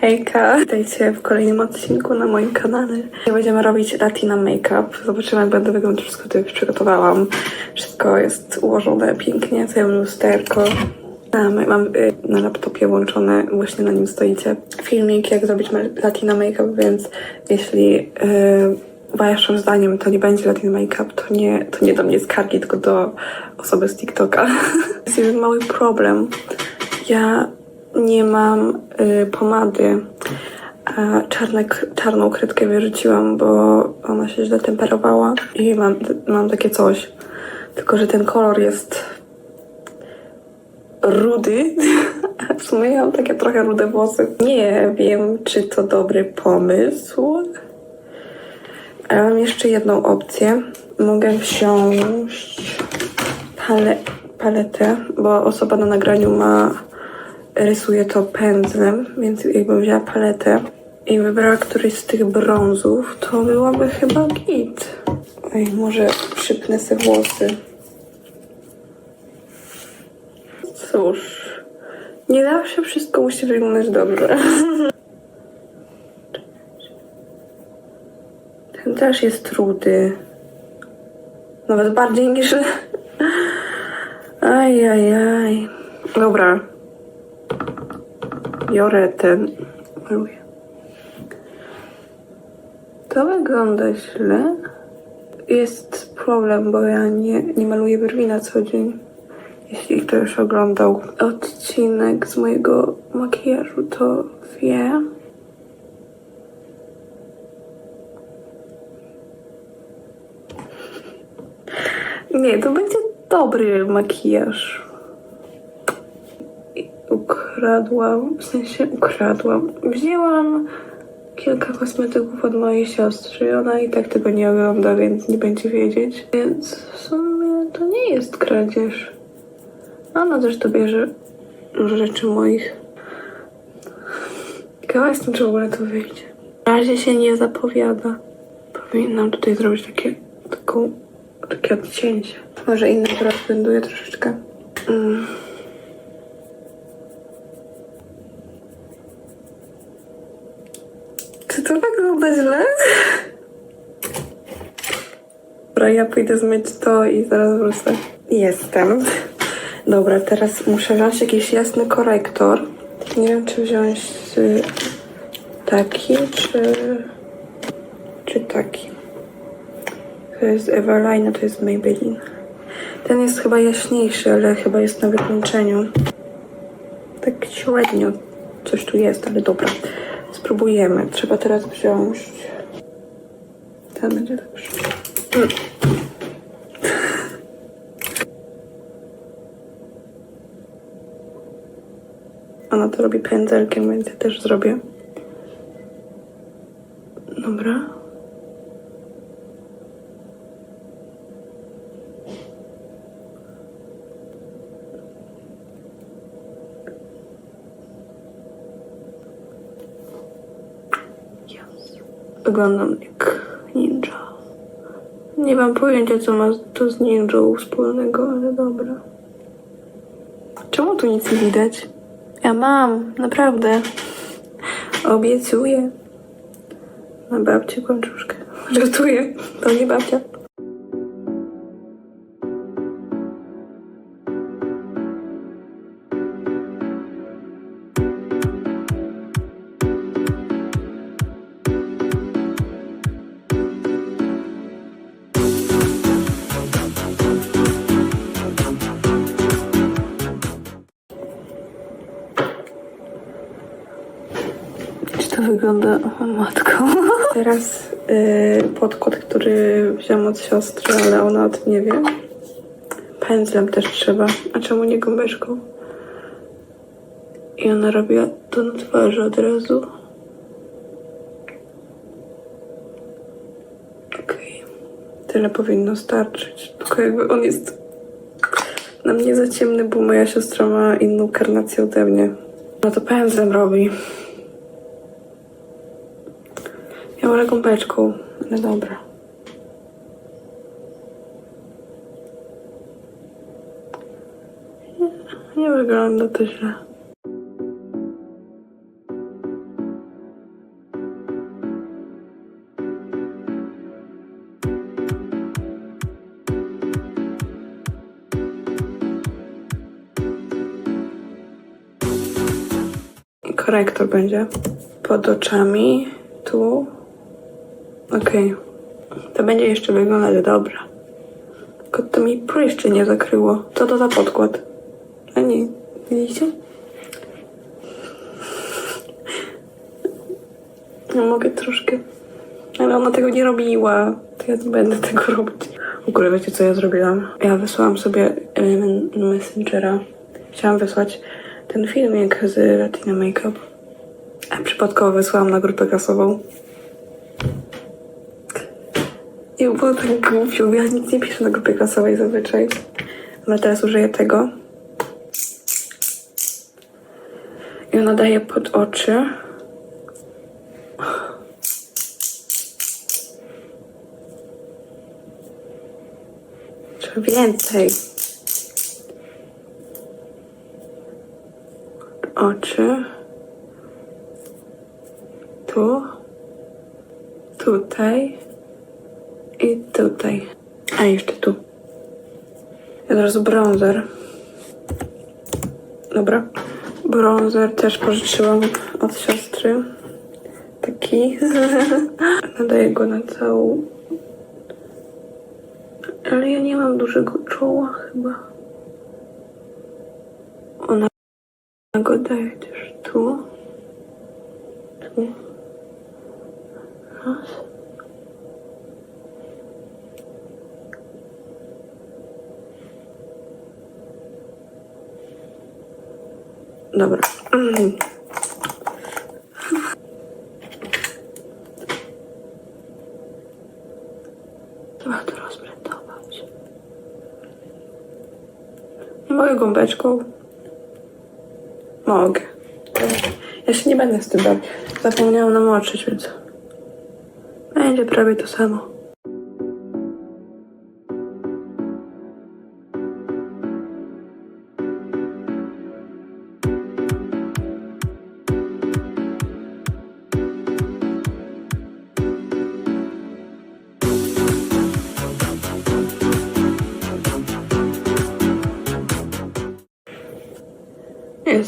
Hejka, witajcie w kolejnym odcinku na moim kanale. Będziemy robić Latina Makeup. Zobaczymy jak będę wyglądać. Wszystko tutaj już przygotowałam. Wszystko jest ułożone pięknie, całe lusterko. Mam, mam y, na laptopie włączone, właśnie na nim stoicie, filmik jak zrobić Latina Makeup, więc jeśli y, waszym zdaniem to nie będzie Latin Makeup, to nie, to nie do mnie skargi, tylko do osoby z TikToka. Jest jeden mały problem. Ja nie mam y, pomady. A czarne, czarną kredkę wyrzuciłam, bo ona się źle temperowała i mam, mam takie coś. Tylko, że ten kolor jest rudy. W sumie mam takie trochę rude włosy. Nie wiem, czy to dobry pomysł. Ale mam jeszcze jedną opcję. Mogę wziąć pale, paletę, bo osoba na nagraniu ma rysuje to pędzlem, więc jakbym wzięła paletę i wybrała któryś z tych brązów, to byłoby chyba git. Oj, może przypnę sobie włosy. Cóż, nie zawsze wszystko musi wyglądać dobrze. Ten też jest rudy. Nawet bardziej niż... Aj, aj, aj. Dobra. Biorę ten... To wygląda źle. Jest problem, bo ja nie, nie maluję brwi na co dzień. Jeśli ktoś oglądał odcinek z mojego makijażu, to wie. Nie, to będzie dobry makijaż. Ukradłam, w sensie ukradłam. Wzięłam kilka kosmetyków od mojej siostry. Ona i tak tego nie ogląda, więc nie będzie wiedzieć. Więc w sumie to nie jest kradzież. Ona też dobierze rzeczy moich. Ciekawa jestem, czy w ogóle to wyjdzie. Na razie się nie zapowiada. Powinnam tutaj zrobić takie, taką, takie odcięcie. Może inny teraz blenduję troszeczkę. Mm. Czy źle? Dobra, ja pójdę zmyć to i zaraz wrócę. Jestem. Dobra, teraz muszę wziąć jakiś jasny korektor. Nie wiem, czy wziąć y, taki, czy, czy taki. To jest Everline, to jest Maybelline. Ten jest chyba jaśniejszy, ale chyba jest na wykończeniu. Tak średnio coś tu jest, ale dobra. Spróbujemy. Trzeba teraz wziąć. Ten będzie lepszy. Ona to robi pędzelkiem, więc ja też zrobię. Dobra. Wyglądam jak ninja. Nie mam pojęcia, co ma to z ninją wspólnego, ale dobra. Czemu tu nic nie widać? Ja mam, naprawdę. Obiecuję. Na babcię kłamczuszkę. Żartuję. To nie babcia. Wygląda... O matko. Teraz yy, podkład, który wziąłam od siostry, ale ona o tym nie wie. Pędzlem też trzeba. A czemu nie gąbeczką? I ona robiła to na twarzy od razu. Okej. Tyle powinno starczyć. Tylko jakby on jest na mnie za ciemny, bo moja siostra ma inną karnację ode mnie. No to pędzlem robi. małą gąbeczką. No dobra. Nie, nie wygląda to źle. korektor będzie pod oczami, tu Okej. To będzie jeszcze wyglądać dobrze. Tylko to mi pryszczy nie zakryło. Co to za podkład? A nie, widzicie? Ja mogę troszkę. Ale ona tego nie robiła. To ja nie będę tego robić. W ogóle wiecie co ja zrobiłam? Ja wysłałam sobie Messengera. Chciałam wysłać ten filmik z Latina Makeup. A przypadkowo wysłałam na grupę klasową. I było tak głupio, bo ja nic nie piszę na grupie klasowej zazwyczaj. Ale teraz użyję tego. I ona daje pod oczy. Trzeba więcej. Oczy. Tu. Tutaj. I tutaj. A jeszcze tu. I od razu bronzer. Dobra. Bronzer też pożyczyłam od siostry. Taki. Nadaję go na całą ale ja nie mam dużego czoła chyba. Ona go daje też tu. Tu. Raz. Dobra. Trzeba to rozblendować. Mogę gąbeczką? Mogę. Ja się nie będę z tym bawić. Zapomniałam namoczyć, więc będzie prawie to samo.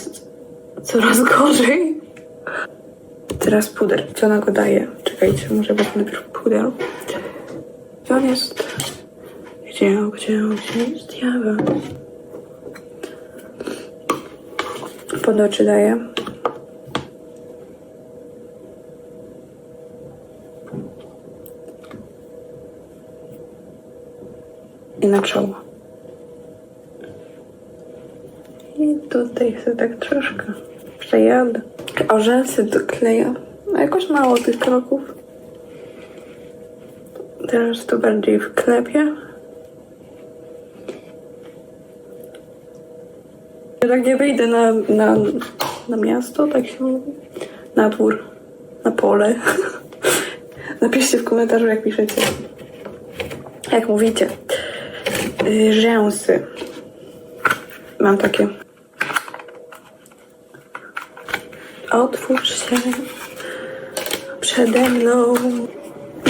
Jest coraz gorzej. Teraz puder. Gdzie ona go daje? Czekajcie, może wezmę najpierw puder. Gdzie on jest? Gdzie, gdzie, gdzie jest diabeł? Pod oczy daję. I na czoło. I tutaj sobie tak troszkę przejadę. O rzęsy dokleję. No jakoś mało tych kroków. Teraz to bardziej wklepię. Ja tak nie wyjdę na, na, na miasto, tak się mówi. Na dwór, na pole. Napiszcie w komentarzu, jak piszecie. Jak mówicie. Rzęsy. Mam takie. Otwórz się przede mną.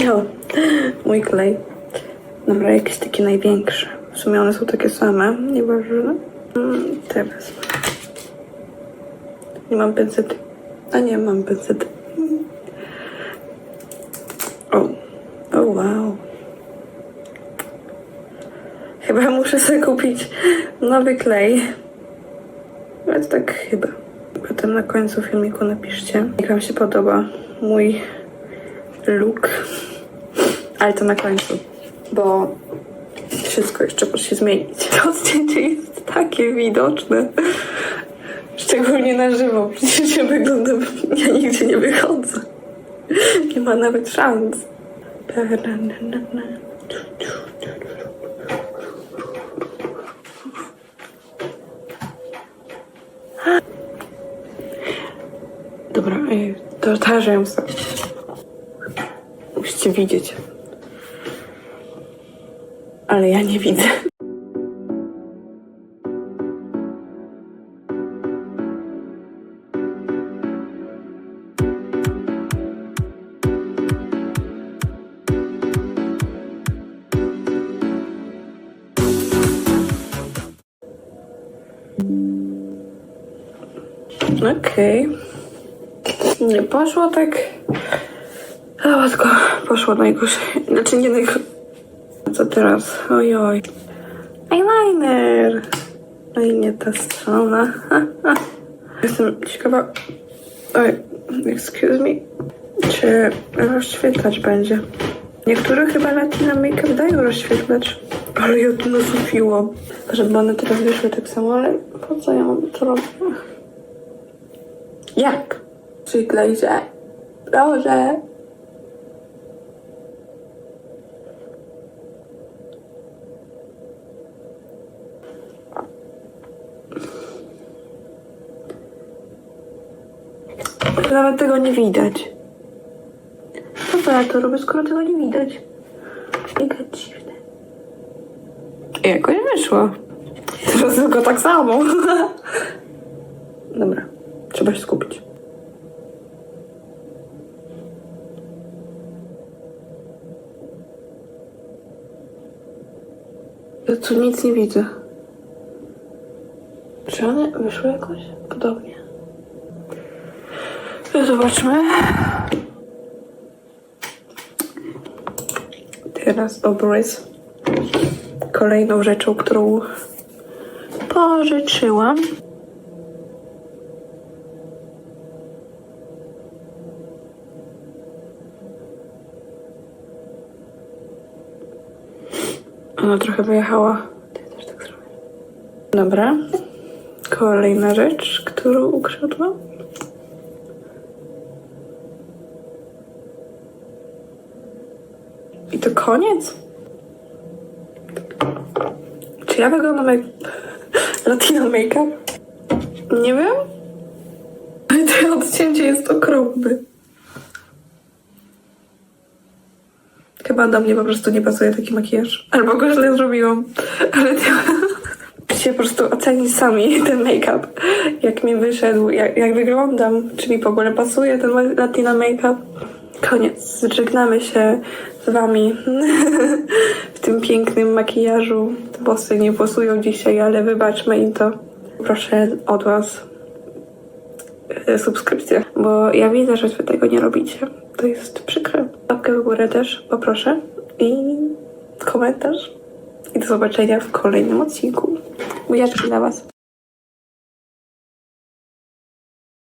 No, mój klej. Dobra, jakiś taki największy. W sumie one są takie same, nieważne. Mm, Te wezmę. Nie mam pensety. A nie, mam pensety. O, o wow. Chyba muszę sobie kupić nowy klej. Więc tak chyba. Potem na końcu filmiku napiszcie, jak wam się podoba mój look. Ale to na końcu, bo wszystko jeszcze musi się zmienić. To zdjęcie jest takie widoczne. Szczególnie na żywo. Przecież ja wyglądam, ja nigdzie nie wychodzę. Nie ma nawet szans. Dobra, ej, to ta rzęsa. Musicie widzieć. Ale ja nie widzę. Okej. Nie poszło tak. A matko, poszło najgorzej. Znaczy nie najgorzej. Co teraz? Ojoj. Eyeliner. No i nie ta strona. Jestem ciekawa. Oj, excuse me. Czy rozświetlacz będzie? Niektóre chyba Latina Makeup dają rozświetlacz. Ale ja tu nasufiłam. Żeby one teraz wyszły tak samo, ale po co ja mam to robić? Jak? Przyklej się. Proszę. Nawet tego nie widać. Po co ja to robię, skoro tego nie widać? Mega dziwne. Jakoś wyszło. Teraz tylko tak samo. Dobra, trzeba się skupić. Ja tu nic nie widzę. Czy one wyszły jakoś? Podobnie. Zobaczmy. Teraz obrys. Kolejną rzeczą, którą pożyczyłam. Ona trochę wyjechała. Ja też tak zrobię. Dobra. Kolejna rzecz, którą ukradłam. I to koniec? Czy ja wyglądam jak Latino Makeup? Nie wiem. Ale to odcięcie jest okropne. Chyba do mnie po prostu nie pasuje taki makijaż. Albo go źle zrobiłam. Ale to... Musicie po prostu ocenić sami ten make-up. Jak mi wyszedł, jak, jak wyglądam. Czy mi w ogóle pasuje ten Latino make-up. Koniec. Żegnamy się z wami w tym pięknym makijażu. Włosy nie pasują dzisiaj, ale wybaczmy im to. Proszę od was e, subskrypcję, bo ja widzę, że wy tego nie robicie. To jest przykre. Łapkę w górę też poproszę i komentarz. I do zobaczenia w kolejnym odcinku. Buziaczki dla was.